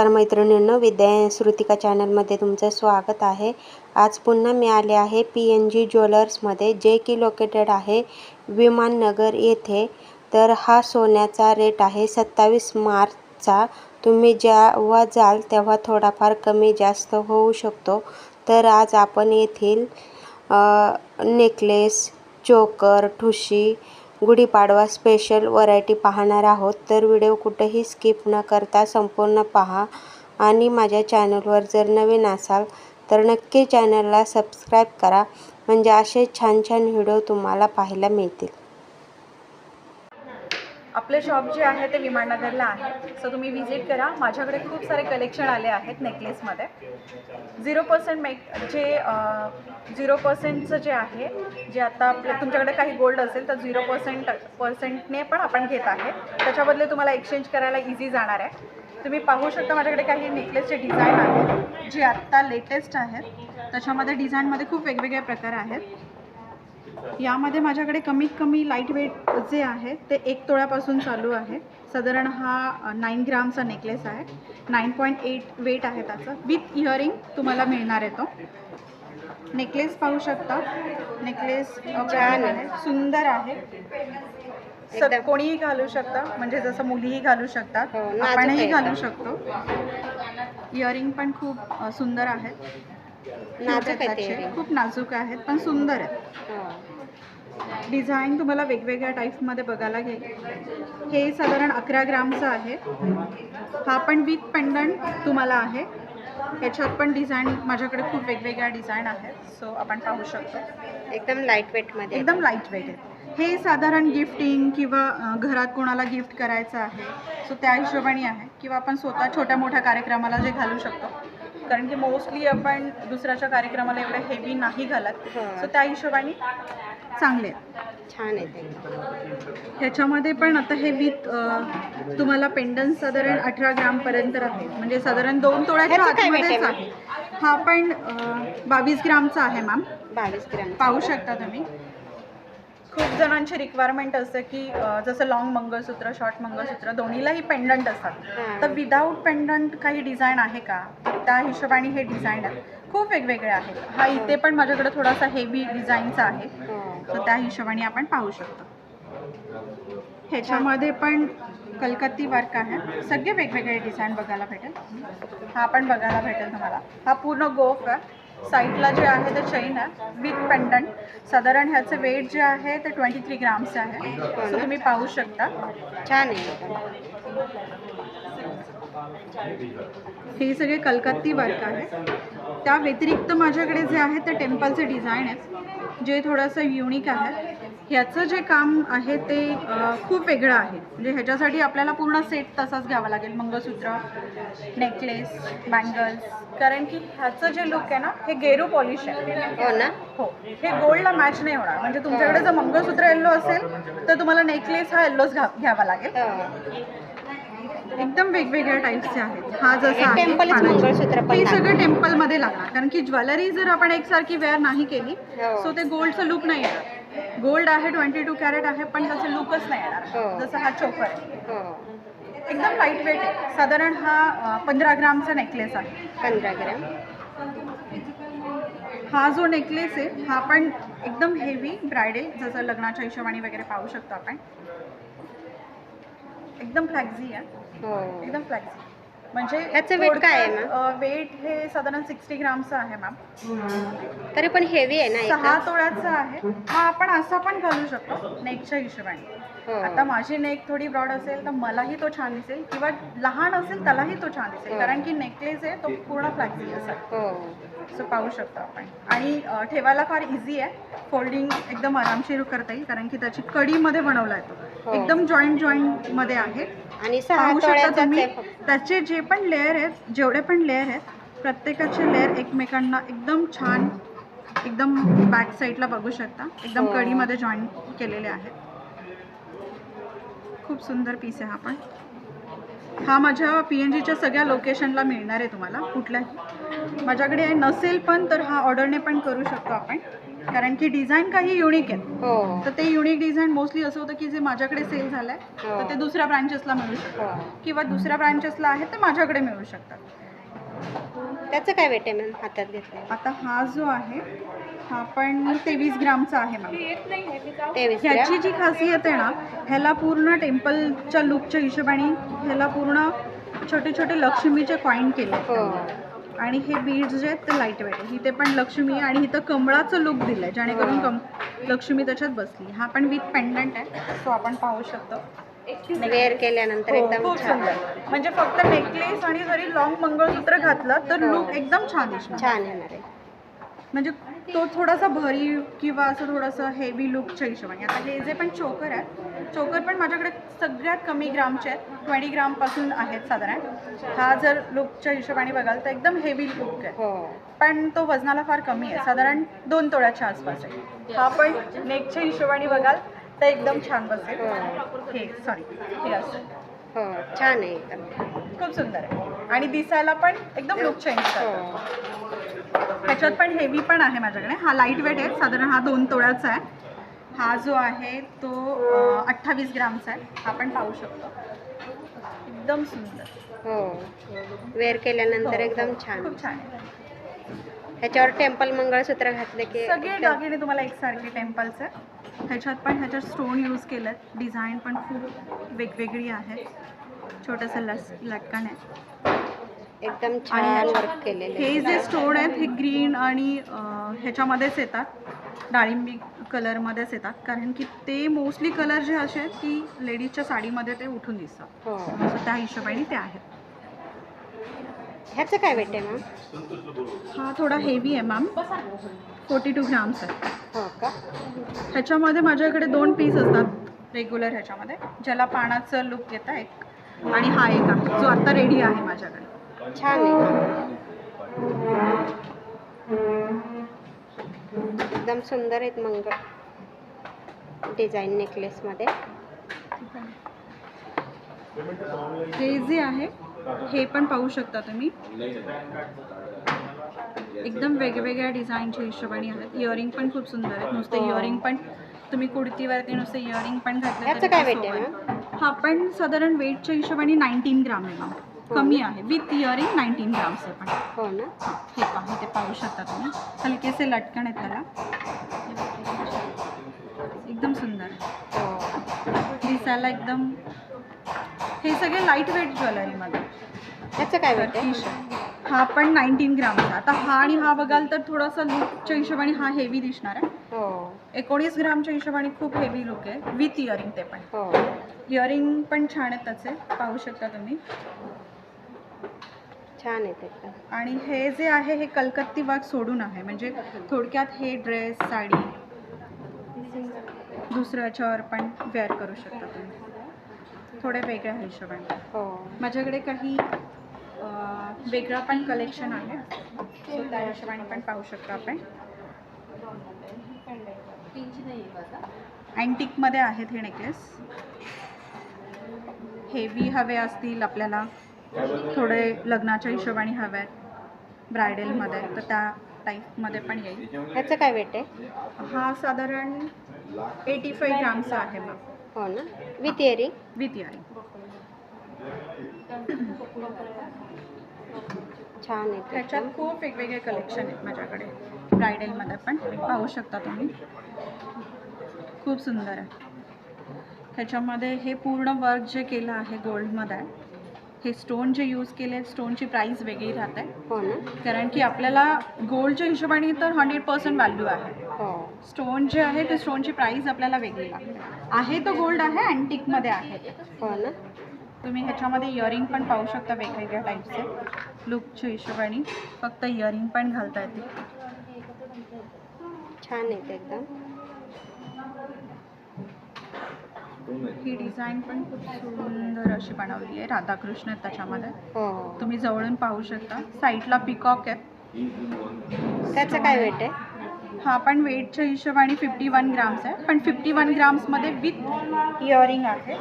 नमस्कार मैत्रिणींनो विद्या श्रुतिका चॅनलमध्ये तुमचं स्वागत आहे. आज पुन्हा मी आले आहे पी एन जी ज्वेलर्समध्ये जे की लोकेटेड आहे विमाननगर येथे. तर हा सोन्याचा रेट आहे सत्तावीस मार्चचा. तुम्ही जेव्हा जाल तेव्हा थोडाफार कमी जास्त होऊ शकतो. तर आज आपण येथील नेकलेस चोकर ठुशी गुढीपाडवा स्पेशल व्हरायटी पाहणार आहोत. तर व्हिडिओ कुठेही स्किप न करता संपूर्ण पहा. आणि माझ्या चॅनलवर जर नवीन असाल तर नक्की चॅनलला सबस्क्राईब करा. म्हणजे असे छान छान व्हिडिओ तुम्हाला पाहायला मिळतील. आपलं शॉप जे आहे ते विमाननगरला आहे. सो तुम्ही व्हिजिट करा. माझ्याकडे खूप सारे कलेक्शन आले आहेत नेकलेसमध्ये झिरो पर्सेंट मेक जे झिरो पर्सेंटचं जे आहे जे आता आपल्या तुमच्याकडे काही गोल्ड असेल तर झिरो पर्सेंट पर्सेंटने पण आपण घेत आहे. त्याच्याबदले तुम्हाला एक्सचेंज करायला इझी जाणार आहे. तुम्ही पाहू शकता माझ्याकडे काही नेकलेसचे डिझाईन आहेत जे आत्ता लेटेस्ट आहेत. त्याच्यामध्ये डिझाईनमध्ये खूप वेगवेगळे प्रकार आहेत. यामध्ये माझ्याकडे कमीत कमी लाइट वेट जे आहे ते एक तोळ्यापासून चालू आहे. साधारण हा नाईन ग्रामचा नेकलेस आहे. नाईन पॉईंट एट वेट आहे त्याचं. विथ इयरिंग तुम्हाला मिळणार आहे तो. नेकलेस पाहू शकता. नेकलेस छान आहे. सुंदर आहे. सर कोणीही घालू शकता. म्हणजे जसं मुलीही घालू शकतात. हो, आपणही. घालू शकतो. इयरिंग पण खूप सुंदर आहेत. खूप नाजूक आहेत पण सुंदर आहेत. डिझाईन तुम्हाला वेगवेगळ्या टाईप्समध्ये बघायला घेईल हे साधारण अकरा ग्रामचं आहे. हा पण विथ पेंडंट तुम्हाला आहे. ह्याच्यात पण डिझाईन माझ्याकडे खूप वेगवेगळ्या डिझाईन आहेत. सो आपण पाहू शकतो. एकदम लाइट वेटमध्ये एकदम लाइट वेट आहे हे साधारण गिफ्टिंग किंवा घरात कोणाला गिफ्ट करायचं आहे सो त्या हिशोबाने आहे. किंवा आपण स्वतः छोट्या मोठ्या कार्यक्रमाला जे घालू शकतो कारण की मोस्टली आपण दुसऱ्याच्या कार्यक्रमाला एवढं हेवी नाही घालत. सो त्या हिशोबाने चांगले आहेत. छान आहे ते. ह्याच्यामध्ये पण आता हे विथ तुम्हाला पेंडन साधारण अठरा ग्रामपर्यंत आहे म्हणजे साधारण दोन तोळ्याच्या आतमध्येच आहे, हा पण बावीस ग्रामचा आहे मॅम बावीस ग्राम पाहू शकता तुम्ही. खूप जणांची रिक्वायरमेंट असते की जसं लॉंग मंगळसूत्र शॉर्ट मंगळसूत्र दोन्हीलाही पेंडंट असतात. तर विदाऊट पेंडंट काही डिझाईन आहे का? त्या हिशोबाने हे डिझाईन आहे. खूप वेगवेगळे आहेत. हा इथे पण माझ्याकडे थोडासा हेवी डिझाईनचा आहे. हो. तर त्या हिशोबाने आपण पाहू शकतो. ह्याच्यामध्ये पण कलकत्ती वर्क आहे. सगळे वेगवेगळे डिझाईन बघायला भेटेल. हा पण बघायला भेटेल तुम्हाला. हा पूर्ण गोफ आहे. साईडला जे आहे ते चेन आहे. विथ पेंडंट साधारण ह्याचं वेट जे आहे ते ट्वेंटी थ्री ग्राम्स आहे सो तुम्ही पाहू शकता. छान आहे. हे सगळे कलकत्ती वर्क आहे. त्या व्यतिरिक्त माझ्याकडे जे आहे ते टेम्पलचे डिझाईन आहेत जे थोडंसं युनिक आहे ह्याचं जे काम आहे ते खूप वेगळं आहे. म्हणजे ह्याच्यासाठी आपल्याला पूर्ण सेट तसाच घ्यावा लागेल. मंगळसूत्र नेकलेस बँगल्स कारण की ह्याचं जे लुक आहे ना हे गेरू पॉलिश आहे. हो ना? हो. हे गोल्डला मॅच नाही होणार. म्हणजे तुमच्याकडे जर मंगळसूत्र येल्लो असेल तर तुम्हाला नेकलेस हा येल्लोच घ्यावा लागेल. हो. एकदम वेगवेगळ्या टाईपचे आहेत. हा जसा हे आहे टेम्पलच पाण्याचा. मंगळसूत्र पण हे. सगळं टेम्पलमध्ये लागणार. कारण की ज्वेलरी जर आपण एकसारखी वेअर नाही केली हो. सो ते गोल्डचं लुक नाही येणार. गोल्ड आहे ट्वेंटी टू कॅरेट आहे पण त्याचं लुकच नाही येणार. हो. जसं हा चोकर आहे. हो. एकदम लाइट वेट आहे. साधारण हा पंधरा ग्रामचा नेकलेस आहे. पंधरा ग्राम. हा जो नेकलेस आहे हा पण एकदम हेवी ब्रायडल जसं लग्नाच्या हिशोबाने वगैरे पाहू शकतो आपण. एकदम फ्लॅक्झी आहे. हो. एकदम फ्लॅक्सी म्हणजे ह्याचं weight काय आहे, वेट हे साधारण सिक्स्टी ग्रामचं आहे मॅम तरी पण हेवी आहे ना सहा एकदम तोळ्याचं आहे. हा आपण असा पण घालू शकतो नेकच्या हिशोबाने. आता माझी नेक थोडी ब्रॉड असेल तर मलाही तो छान दिसेल किंवा लहान असेल त्यालाही तो छान दिसेल. हो. कारण की नेकलेस आहे तो पूर्ण फ्लॅक्सी असा हो. सो पाहू शकतो आपण. आणि ठेवायला फार इझी आहे. फोल्डिंग एकदम आरामशीर करता येईल कारण की त्याची कडीमध्ये बनवला आहे हो. तो एकदम जॉईंट जॉईंटमध्ये आहे. आणि सहा पाहू शकता तुम्ही. त्याचे जे पण लेअर आहेत जेवढे पण लेअर आहेत प्रत्येकाचे लेअर एकमेकांना एकदम छान एकदम बॅक साईडला बघू शकता. एकदम हो. कडीमध्ये जॉईन केलेले आहेत. खूप सुंदर पीस आहे हा पण. हा माझ्या पी एन जीच्या सगळ्या लोकेशनला मिळणार आहे तुम्हाला कुठल्याही. माझ्याकडे नसेल पण तर हा ऑर्डरने पण करू शकतो आपण. कारण की डिझाईन काही युनिक आहेत. हो. तर ते युनिक डिझाईन मोस्टली असं होतं की जे माझ्याकडे सेल झालंय हो. तर ते दुसऱ्या ब्रांचेसला मिळू शकतं. हो. किंवा दुसऱ्या ब्रांचेसला आहे ते माझ्याकडे मिळू शकतात त्याचं काय वेट आहे मॅम हातात घेतलं आता हा जो आहे हा पण तेवीस ग्रामचा आहे मॅम तेवीस ह्याची ग्रॅम? जी खासियत आहे ना ह्याला पूर्ण टेम्पलच्या लुकच्या हिशोबाने ह्याला पूर्ण छोटे छोटे लक्ष्मीचे कॉईन केले हो. आणि हे बीड्स जे आहेत ते लाइट वेट आहे इथे पण लक्ष्मी आहे आणि इथं कमळाचं लुक दिलं आहे जेणेकरून कम लक्ष्मी त्याच्यात बसली. हा पण विथ पेंडंट आहे तो आपण पाहू शकतो. वेअर केल्यानंतर हो, एकदम खूप छान. सुंदर. म्हणजे फक्त नेकलेस आणि जरी लॉंग मंगळसूत्र घातलं तर हो. लुक एकदम छान दिसणार. छान येणार आहे. म्हणजे तो थोडासा भरीव किंवा असं थोडंसं हेवी लुकच्या हिशोबाने. आता हे जे पण चोकर आहे चोकर पण माझ्याकडे सगळ्यात कमी ग्रामचे आहेत. ट्वेंटी ग्रामपासून आहेत साधारण. हा जर लुकच्या हिशोबाने बघाल तर एकदम हेवी लुक आहे. हो. पण तो वजनाला फार कमी आहे. साधारण दोन तोळ्याच्या आसपास आहे. हा पण नेकच्या हिशोबाने बघाल तर एकदम छान बसेल. हे. सॉरी हे असं. हो छान आहे एकदम. खूप सुंदर आहे. आणि दिसायला पण एकदम लुक चेंज हो. करतो. ह्याच्यात पण हेवी पण आहे माझ्याकडे. हा लाइट वेट आहे. साधारण हा दोन तोळ्याचा आहे. हा जो आहे तो अठ्ठावीस ग्रामचा आहे. हा पण पाहू शकतो. एकदम सुंदर. हो. वेअर केल्यानंतर हो, एकदम हो. छान. खूप छान आहे. ह्याच्यावर टेम्पल मंगळसूत्र घातले की सगळे दागिने तुम्हाला एकसारखे टेम्पलचे ह्याच्यात पण ह्याच्यात स्टोन यूज केलं डिझाईन पण खूप वेगवेगळी आहे. छोटंसं लस लटकन आहे. एकदम छान वर्क केलेले हे जे स्टोन आहेत हे ग्रीन आणि ह्याच्यामध्येच येतात. डाळिंबी कलरमध्येच येतात. कारण की ते मोस्टली कलर जे असे आहेत की लेडीजच्या साडीमध्ये ते उठून दिसतात. हो. त्या हिशोबाने ते आहेत. ह्याचं काय वेट आहे मॅम हा थोडा हेवी आहे मॅम फोर्टी टू ग्राम्स आहे. हो का? ह्याच्यामध्ये माझ्याकडे दोन पीस असतात रेग्युलर ह्याच्यामध्ये ज्याला पानाचं लुक येतं एक. आणि हा एक आहे जो आत्ता रेडी आहे माझ्याकडे. छान आहे. एकदम सुंदर आहेत मंगळ डिझाईन नेकलेसमध्ये हे जे आहे. हे पण पाहू शकता तुम्ही. एकदम वेगवेगळ्या डिझाईनच्या हिशोबाने आहेत. इयरिंग पण खूप सुंदर आहेत. नुसते हो. इयरिंग पण तुम्ही कुर्तीवरती नुसते इयरिंग पण घातले. हा पण साधारण वेटच्या हिशोबाने नाईन्टीन ग्राम आहे मॅम. कमी आहे. विथ इयरिंग नाईन्टीन ग्राम्स आहे पण. हो ना. हा, हे पहा ते पाहू शकता तुम्ही. हलकेसे लटकन आहेत त्याला. एकदम सुंदर. हो. दिसायला एकदम हे सगळे लाइट वेट ज्वेलरीमध्ये ह्याचं काय वेट आहे? हा पण नाईन्टीन ग्रामचा. आता हा आणि हा बघाल तर थोडासा लुकच्या हिशोबाने हा हेवी दिसणार आहे. हो. एकोणीस ग्रामच्या हिशोबाने खूप हेवी लुक आहे विथ इयरिंग ते पण. हो. इयरिंग पण छान आहेत त्याचे पाहू शकता तुम्ही. छान आहेत एकदम आणि हे जे आहे हे कलकत्ती वाघ सोडून आहे. म्हणजे थोडक्यात हे ड्रेस साडी दुसऱ्याच्यावर पण वेअर करू शकता तुम्ही. थोडे वेगळ्या हिशोबाने. हो. माझ्याकडे काही वेगळा पण कलेक्शन आहे. सो त्या हिशोबाने पण पाहू शकतो आपण. अँटिकमध्ये आहेत हे नेकलेस हेवी हवे असतील आपल्याला. थोडे लग्नाच्या हिशोबाने हवे आहेत. ब्रायडलमध्ये तर त्या टाईपमध्ये पण येईल. ह्याचं काय वेट आहे? हा साधारण एटी फाईव्ह ग्रामचा आहे मग. हो ना? विथ इयरिंग विथ इयरिंग छान आहेत त्याच्यात खूप वेगवेगळे कलेक्शन आहेत माझ्याकडे. ब्रायडलमध्ये पण पाहू शकता तुम्ही. खूप सुंदर आहे. ह्याच्यामध्ये हे पूर्ण वर्क जे केलं आहे गोल्डमध्ये आहे हे स्टोन जे यूज केले स्टोनची प्राईस वेगळी राहते. हो कारण की आपल्याला गोल्डच्या हिशोबाने तर हंड्रेड पर्सेंट व्हॅल्यू आहे. हो. स्टोन जे आहे ते स्टोनची प्राईस आपल्याला वेगळी लागते. आहे तो गोल्ड आहे अँटिकमध्ये आहे. हो ना. तुम्ही ह्याच्यामध्ये इयरिंग पण पाहू शकता वेगवेगळ्या टाईपचे लुकच्या हिशोबाने फक्त इयरिंग पण घालता येते. छान आहेत एकदम. ही डिझाईन पण खूप सुंदर अशी बनवली आहे राधाकृष्ण आहेत त्याच्यामध्ये. हो. तुम्ही जवळून पाहू शकता. साईडला पिकॉक आहे. त्याचं काय वेट आहे? हा पण वेटच्या हिशोबाने फिफ्टी वन ग्राम्स आहे. पण फिफ्टी वन ग्राम्समध्ये विथ इयरिंग आहे.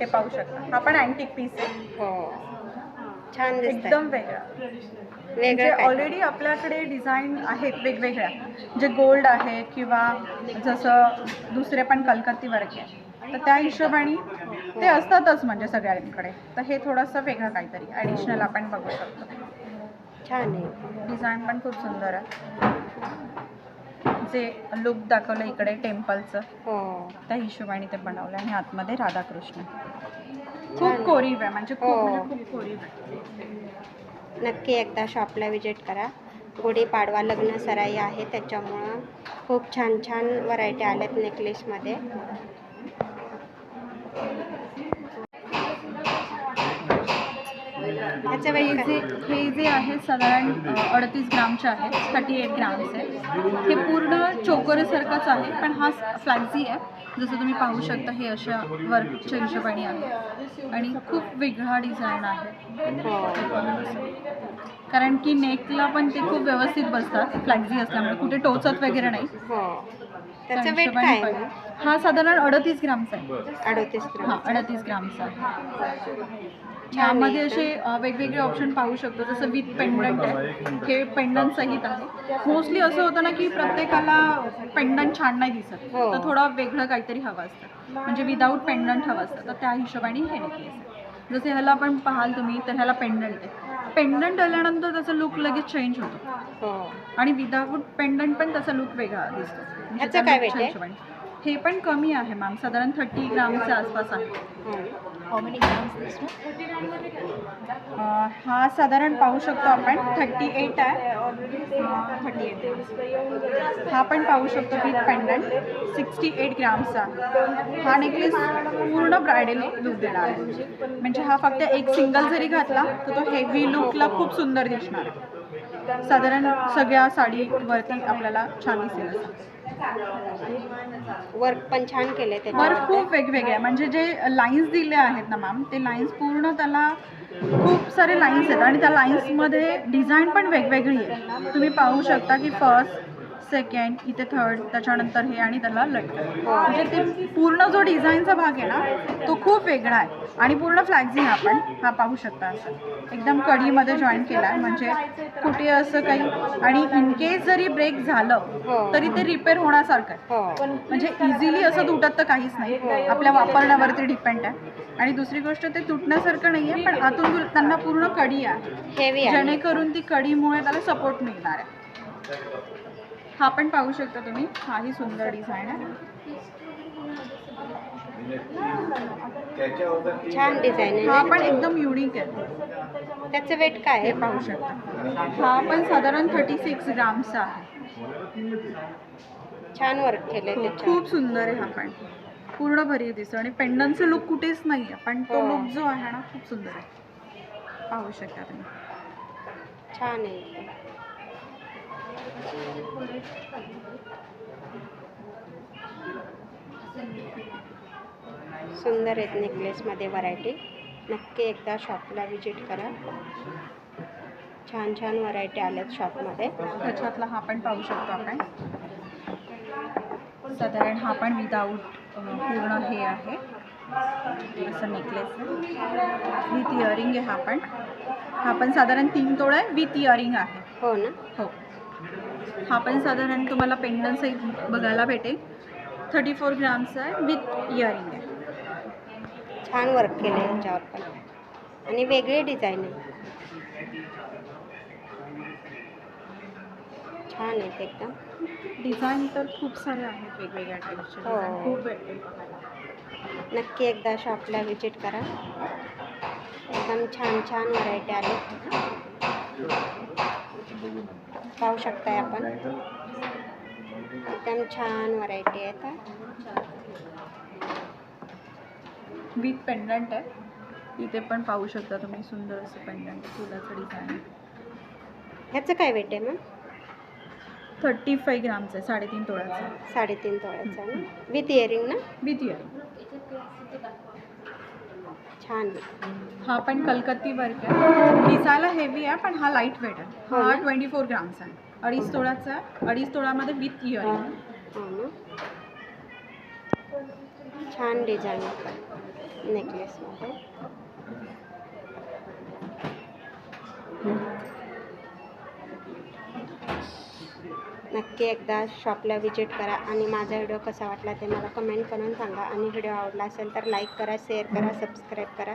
ते पाहू शकता. हा पण अँटिक पीस आहे. हो. छान एकदम वेगळा. म्हणजे वेगळं काय? ऑलरेडी आपल्याकडे डिझाईन आहेत वेगवेगळ्या. जे गोल्ड आहे किंवा जसं दुसरे पण कलकत्ती वर्क आहे तर त्या हिशोबाने ते असतातच म्हणजे सगळ्यांकडे. तर हे थोडंसं वेगळं काहीतरी. ॲडिशनल आपण बघू शकतो. छान आहे. डिझाईन पण खूप सुंदर आहे. जे लुक दाखवलं इकडे टेम्पलचं हो. त्या हिशोबाने ते बनवलं आणि आतमध्ये राधाकृष्ण. खूप कोरीव आहे म्हणजे खूप हो. म्हणजे खूप कोरीव आहे. नक्की एकदा शॉपला विजिट करा. गुढीपाडवा लग्न सराई आहे त्याच्यामुळं खूप छान छान व्हरायटी आल्यात नेकलेसमध्ये हे जे हे आहे साधारण अडतीस ग्रामचे आहे थर्टी एट ग्राम्स आहे. हे पूर्ण चोकोरीसारखंच आहे पण हा फ्लॅक्झी आहे. जसं तुम्ही पाहू शकता हे अशा वर्कच्या हिशोबाने आहे. आणि खूप वेगळा डिझाईन आहे. कारण की नेकला पण ते खूप व्यवस्थित बसतात फ्लॅक्झी असल्यामुळे. कुठे टोचत वगैरे नाही. हो. त्याचं त्या वेट हिशोबाने हा साधारण अडतीस ग्रामचा आहे. अडतीस हा ग्राम अडतीस ग्रामचा आहे. यामध्ये असे वेगवेगळे ऑप्शन पाहू शकतो जसं विथ पेंडंट आहे. हे पेंडंट सहित आहे. मोस्टली असं होतं ना की प्रत्येकाला पेंडंट छान नाही दिसत. हो. तर थोडं वेगळं काहीतरी हवं असतं. म्हणजे विदाऊट पेंडंट हवं असतं. तर त्या हिशोबाने हे नेकलेस आहे जसे ह्याला आपण पाहाल तुम्ही तर ह्याला पेंडंट आहे. पेंडंट आल्यानंतर त्याचा लुक लगेच चेंज होतो. हो. आणि विदाऊट पेंडंट पण त्याचा लुक वेगळा दिसतो. म्हणजे काय. हे पण कमी आहे मॅम. साधारण थर्टी ग्रामच्या आसपास आहे. Uh, हा साधारण पाहू शकतो आपण. थर्टी एट आहे थर्टी एट हा पण पाहू शकतो विथ पेंडंट सिक्स्टी एट ग्रामचा हा नेकलेस पूर्ण ब्रायडल लुक देणार आहे. म्हणजे हा फक्त एक सिंगल जरी घातला तर तो हेवी लुकला खूप सुंदर दिसणार आहे. साधारण सगळ्या साडीवरती आपल्याला छान दिसेल असं. वर्क पण छान केले ते वर्क खूप वेगवेगळे आहे. म्हणजे जे लाईन्स दिले आहेत ना मॅम ते लाईन्स पूर्ण त्याला खूप सारे लाईन्स आहेत आणि त्या लाईन्समध्ये डिझाईन पण वेगवेगळी आहे तुम्ही पाहू शकता की फर्स्ट सेकंड इथे थर्ड त्याच्यानंतर हे आणि त्याला लटकन. म्हणजे ते पूर्ण जो डिझाईनचा भाग आहे ना तो खूप वेगळा आहे. आणि पूर्ण फ्लॅक्झी हा पण हा पाहू शकता असं. एकदम कढीमध्ये जॉईन केला आहे म्हणजे कुठे असं काही आणि इन केस जरी ब्रेक झालं हो. तरी ते रिपेअर होण्यासारखं आहे. हो. म्हणजे इझिली असं तुटत तर काहीच नाही. आपल्या वापरण्यावरती डिपेंड आहे. आणि दुसरी गोष्ट ते तुटण्यासारखं नाही आहे पण आतून त्यांना पूर्ण कडी आहे. जेणेकरून ती कडीमुळे त्याला सपोर्ट मिळणार आहे. हा पण पाहू शकता तुम्ही. हाही सुंदर डिझाईन आहे. छान डिझाईन आहे. हा? पण एकदम युनिक आहे. त्याचं वेट काय हे आहे पाहू शकता. हा पण साधारण थर्टी सिक्स ग्रामचा आहे. छान वर्क खूप- त्याच्यावर खूप सुंदर आहे हा पण. पूर्ण भरीव दिसतो आणि पेंडनचं लुक कुठेच नाही आहे पण तो हो. लुक जो आहे ना खूप सुंदर आहे. पाहू शकता तुम्ही. छान आहे. सुंदर आहेत नेकलेसमध्ये व्हरायटी नक्की एकदा शॉपला विजिट करा. छान छान व्हरायटी आल्यात शॉपमध्ये त्याच्यातला हा पण पाहू शकतो आपण. साधारण हा पण विदाऊट पूर्ण हे आहे. असं नेकलेस विथ इयरिंग आहे हा पण. हा पण साधारण तीन तोळा आहे विथ इयरिंग आहे. हो ना? हो. हा पण साधारण तुम्हाला पेंडन सहित बघायला भेटेल. थर्टी फोर ग्रामचा आहे विथ इयरिंग आहे. छान वर्क केलं आहे ह्याच्यावर पण. आणि वेगळी डिझाईन आहे. छान आहेत एकदम. डिझाईन तर खूप सारे आहेत वेगवेगळ्या टाईपचे हो. खूप भेटेल नक्की एकदा शॉपला विजिट करा. एकदम छान छान व्हरायटी आले. पाहू शकताय आपण. एकदम छान व्हरायटी आहेत. विथ पेंडंट आहे. इथे पण पाहू शकता तुम्ही सुंदर असं पेंडंट फुलाचं डिझाईन ह्याचं काय वेट आहे मग थर्टी फाय ग्रामचं आहे साडेतीन तोळ्याचं. साडेतीन तोळ्याचं आहे ना? विथ इयरिंग ना? विथ इयरिंग छान. हा पण कलकत्ती वर्क आहे. दिसायला हेवी आहे पण हा लाइट वेट आहे. हो हा? ट्वेंटी फोर ग्रामचा आहे. अडीच तोळाचा आहे अडीच तोळामध्ये विथ इयरिंग हो छान डिझाईन नेकलेसमध्ये नक्की एकदा शॉपला विजिट करा आणि माझा व्हिडिओ कसा वाटला ते मला कमेंट करून सांगा. आणि व्हिडिओ आवडला असेल तर लाईक करा शेअर करा सबस्क्राईब करा.